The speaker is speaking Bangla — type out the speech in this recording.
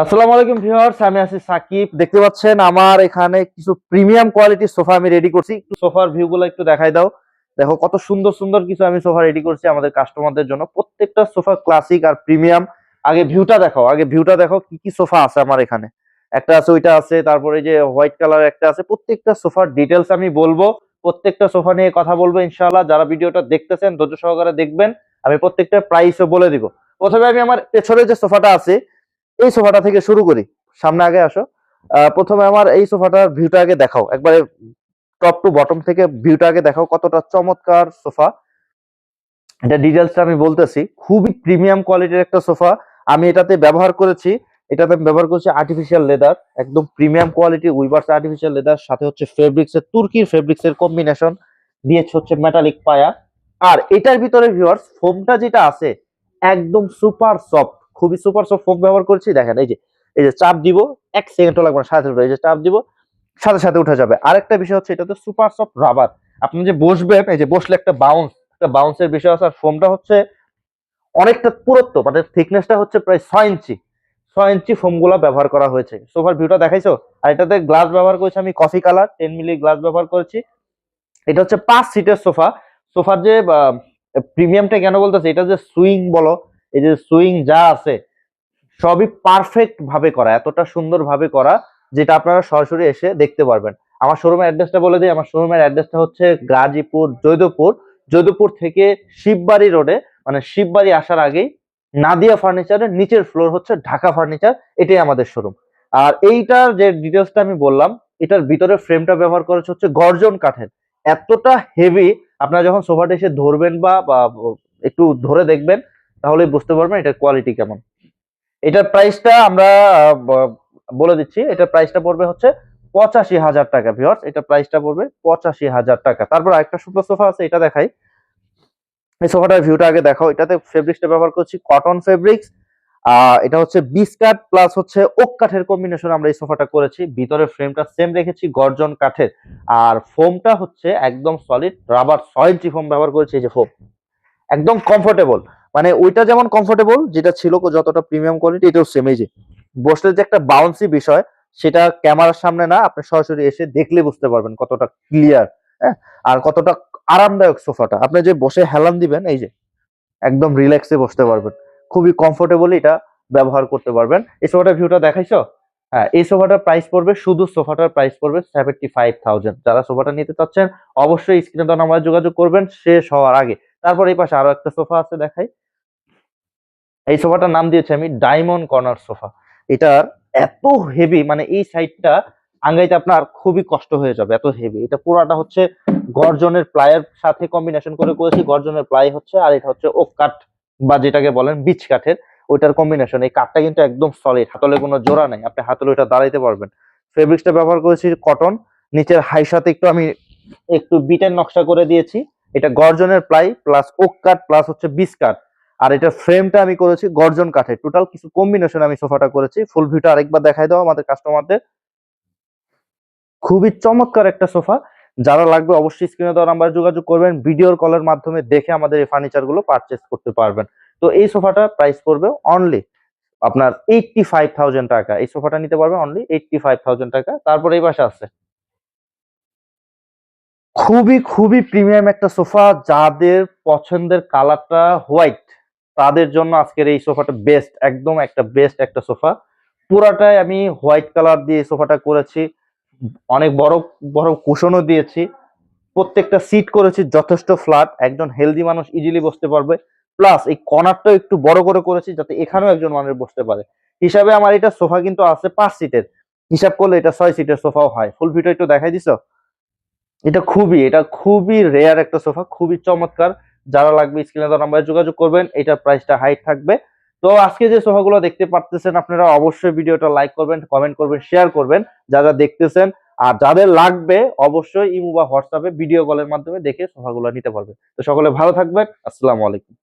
আসসালামু আলাইকুম ভিউয়ার্স, আমি আছি সাকিব। দেখতে পাচ্ছেন আমার এখানে কিছু প্রিমিয়াম কোয়ালিটির সোফা আমি রেডি করছি। একটু সোফার ভিউ গুলো একটু দেখাই দাও। দেখো কত সুন্দর সুন্দর কিছু আমি সোফা রেডি করছি আমাদের কাস্টমারদের জন্য। প্রত্যেকটা সোফা ক্লাসিক আর প্রিমিয়াম আগে ভিউটা দেখো আগে ভিউটা দেখো কি কি সোফা আছে আমার এখানে। একটা আছে, ওইটা আছে, তারপরে যে হোয়াইট কালার একটা আছে। প্রত্যেকটা সোফার ডিটেলস আমি বলব। প্রত্যেকটা সোফা নিয়ে কথা বলব ইনশাআল্লাহ। যারা ভিডিওটা দেখতেছেন, ধৈর্য সহকারে দেখবেন। আমি প্রত্যেকটা প্রাইসও বলে দিব। প্রথমে আমি আমার পেছনে যে সোফাটা আছে এই সোফাটা থেকে শুরু করি। সামনে আগে আসো। প্রথমে আমার এই সোফাটার ভিউটা আগে দেখাও। একবারে টপ টু বটম থেকে ভিউটা আগে দেখাও কতটা চমৎকার সোফা। এটা ডিটেলসটা আমি বলতেছি। খুবই প্রিমিয়াম কোয়ালিটির একটা সোফা। আমি এটাতে ব্যবহার করেছি। এটাতে আমি ব্যবহার করেছি আর্টিফিশিয়াল লেদার একদম premium quality weavers artificial leather সাথে হচ্ছে ফেব্রিক্স এর, তুর্কির ফেব্রিক্স এর কম্বিনেশন দিয়েছে হচ্ছে মেটালিক পায়া। আর এটার ভিতরে ভিউয়ার্স ফোমটা যেটা আছে, একদম সুপার সফট খুবই সুপার সফট ফোম ব্যবহার করছি। দেখেন, এই যে এই যে চাপ দিব, এক সেকেন্ডও লাগবে না সাথে এই যে চাপ দিব, সাথে সাথে উঠে যাবে। আরেকটা বিষয় হচ্ছে এটা এটাতে সুপার সফট রাবার আপনি যে বসবেন, এই যে বসলে একটা বাউন্স একটা বাউন্সের বিষয় আছে, আর ফোমটা হচ্ছে অনেকটা পুরত্ব মানে থিকনেসটা হচ্ছে প্রায় ছয় ইঞ্চি। ছয় ইঞ্চি ফোমগুলো ব্যবহার করা হয়েছে। সোফার ভিউটা দেখাইছো? আর এটাতে গ্লাস ব্যবহার করেছি আমি coffee colour ten milli glass ব্যবহার করেছি। এটা হচ্ছে পাঁচ সিটের সোফা সোফার যে প্রিমিয়ামটা কেন বলতেছে, এটা যে সুইং বলো এই যে সুইং যা আছে, সবই পারফেক্ট ভাবে করা, এতটা সুন্দর ভাবে করা, যেটা আপনারা সরাসরি এসে দেখতে পারবেন। আমার শোরুমের অ্যাড্রেসটা বলে দিই, আমার শোরুমের অ্যাড্রেসটা হচ্ছে গাজীপুর, জৈদপুর। জৈদপুর থেকে শিববাড়ি রোডে মানে শিববাড়ি আসার আগেই নাদিয়া ফার্নিচারের নিচের ফ্লোর হচ্ছে ঢাকা ফার্নিচার এটাই আমাদের শোরুম আর এইটার যে ডিটেলসটা আমি বললাম, এটার ভিতরে ফ্রেমটা ব্যবহার করেছে হচ্ছে গর্জন কাঠের। এতটা হেভি আপনারা যখন সোফাটা এসে ধরবেন বা বা, একটু ধরে দেখবেন তাহলে বুঝতে পারবেন এটার কোয়ালিটি কেমন। এটার প্রাইসটা আমরা বলে দিচ্ছি, এটার প্রাইসটা পড়বে হচ্ছে পঁচাশি হাজার টাকা ভিওর্স এটা প্রাইসটা পড়বে পঁচাশি হাজার টাকা। তারপর আরেকটা সুন্দর সোফা আছে, এটা দেখাই। এই সোফাটার ভিউটা আগে দেখাও। এটাতে ফেব্রিক্সটা ব্যবহার করছি কটন ফেব্রিক্স এটা হচ্ছে বিস্কাট প্লাস হচ্ছে ওক কাঠের কম্বিনেশন আমরা এই সোফাটা করেছি। ভিতরে ফ্রেমটা সেম রেখেছি, গর্জন কাঠের। আর ফোমটা হচ্ছে একদম সলিড রাবার ছয় ফোম ব্যবহার করেছি, এই যে ফোম একদম কমফোর্টেবল মানে ওইটা যেমন কমফোর্টেবল যেটা ছিল যতটা প্রিমিয়াম কোয়ালিটি এটাও সেম এই যে। বসলে যে একটা বাউন্সি বিষয়, সেটা ক্যামেরার সামনে না, আপনি সরাসরি এসে দেখলে বুঝতে পারবেন কতটা ক্লিয়ার হ্যাঁ? আর কতটা আরামদায়ক সোফাটা। আপনি যে বসে হেলান দিবেন, এই যে, একদম রিল্যাক্সে বসতে পারবেন। খুবই কমফোর্টেবলি এটা ব্যবহার করতে পারবেন। এই সোফাটার ভিউটা দেখাইছো? হ্যাঁ এই সোফাটার প্রাইস পড়বে, শুধু সোফাটার প্রাইস পড়বে সেভেন্টি ফাইভ থাউজেন্ড যারা সোফাটা নিতে চাচ্ছেন, অবশ্যই স্ক্রিনে তো নাম্বার যোগাযোগ করবেন, শেষ হওয়ার আগে। তারপর এই পাশে আরও একটা সোফা আছে, দেখাই। এই সোফাটার নাম দিয়েছি আমি ডায়মন্ড কর্নার সোফা। এটার এত হেভি মানে এই সাইডটা আঙ্গাইতে আপনার খুবই কষ্ট হয়ে যাবে, এত হেভি এটা পুরাটা হচ্ছে গর্জনের প্লাইয়ের সাথে কম্বিনেশন করে করেছি, গর্জনের প্লাই হচ্ছে, আর এটা হচ্ছে ওক কাঠ বা যেটাকে বলেন বিচ কাঠের ওইটার কম্বিনেশন এই কাঠটা কিন্তু একদম সলিড হাতলে কোনো জোড়া নেই, আপনি হাতলে ওইটা দাঁড়াইতে পারবেন। ফেব্রিক্সটা ব্যবহার করেছি কটন নিচের হাই সাথে একটু আমি একটু বিটের নকশা করে দিয়েছি। এটা গর্জনের প্লাই প্লাস ওক কাঠ প্লাস হচ্ছে বিচ কাঠ আর এটা ফ্রেমটা আমি করেছি গর্জন কাঠের। টোটাল কিছু কম্বিনেশন আমি সোফাটা করেছি। ফুল ভিউটা আরেকবার দেখাই দাও আমাদের কাস্টমারদের খুবই চমৎকার একটা সোফা। যারা লাগবে অবশ্যই স্ক্রিনে দেওয়ার নাম্বারে যোগাযোগ করবেন। ভিডিওর কলের মাধ্যমে দেখে আমাদের এই ফার্নিচারগুলো পারচেস করতে পারবেন। তো এই সোফাটা প্রাইস পড়বে অনলি আপনার এইটটি ফাইভ থাউজেন্ড টাকা। এই সোফাটা নিতে পারবেন অনলি এইটটি ফাইভ থাউজেন্ড টাকা। তারপর এই পাশে আছে। খুবই খুবই প্রিমিয়াম একটা সোফা। যাদের পছন্দের কালারটা হোয়াইট তাদের জন্য আজকের এই সোফাটা বেস্ট একদম একটা বেস্ট একটা সোফা। পুরাটাই আমি হোয়াইট কালার দিয়ে সোফাটা করেছি। অনেক বড় বড় কুশনও দিয়েছি। প্রত্যেকটা সিট করেছি, যথেষ্ট ফ্ল্যাট একজন হেলদি মানুষ ইজিলি বসতে পারবে। প্লাস এই কর্নারটাও একটু বড় করে করেছি, যাতে এখানেও একজন মানুষ বসতে পারে। হিসাবে আমার এটা সোফা কিন্তু আছে পাঁচ সিটের হিসাব করলে এটা ছয় সিটের সোফাও হয়। ফুল ভিডিও একটু দেখাই দিছো? এটা খুবই এটা খুবই রেয়ার একটা সোফা, খুবই চমৎকার। যারা লাগবে স্ক্রিনে দেওয়া নাম্বারে যোগাযোগ করবেন, এটার প্রাইসটা হাই থাকবে। তো আজকে যে সোফাগুলো দেখতে পারতেছেন, আপনারা অবশ্যই ভিডিওটা লাইক করবেন কমেন্ট করবেন শেয়ার করবেন যারা দেখতেছেন। আর যাদের লাগবে, অবশ্যই ইমো বা হোয়াটসঅ্যাপে ভিডিও কলের মাধ্যমে দেখে সোফাগুলো নিতে পারবে। তো সকলে ভালো থাকবেন, আসসালামু আলাইকুম।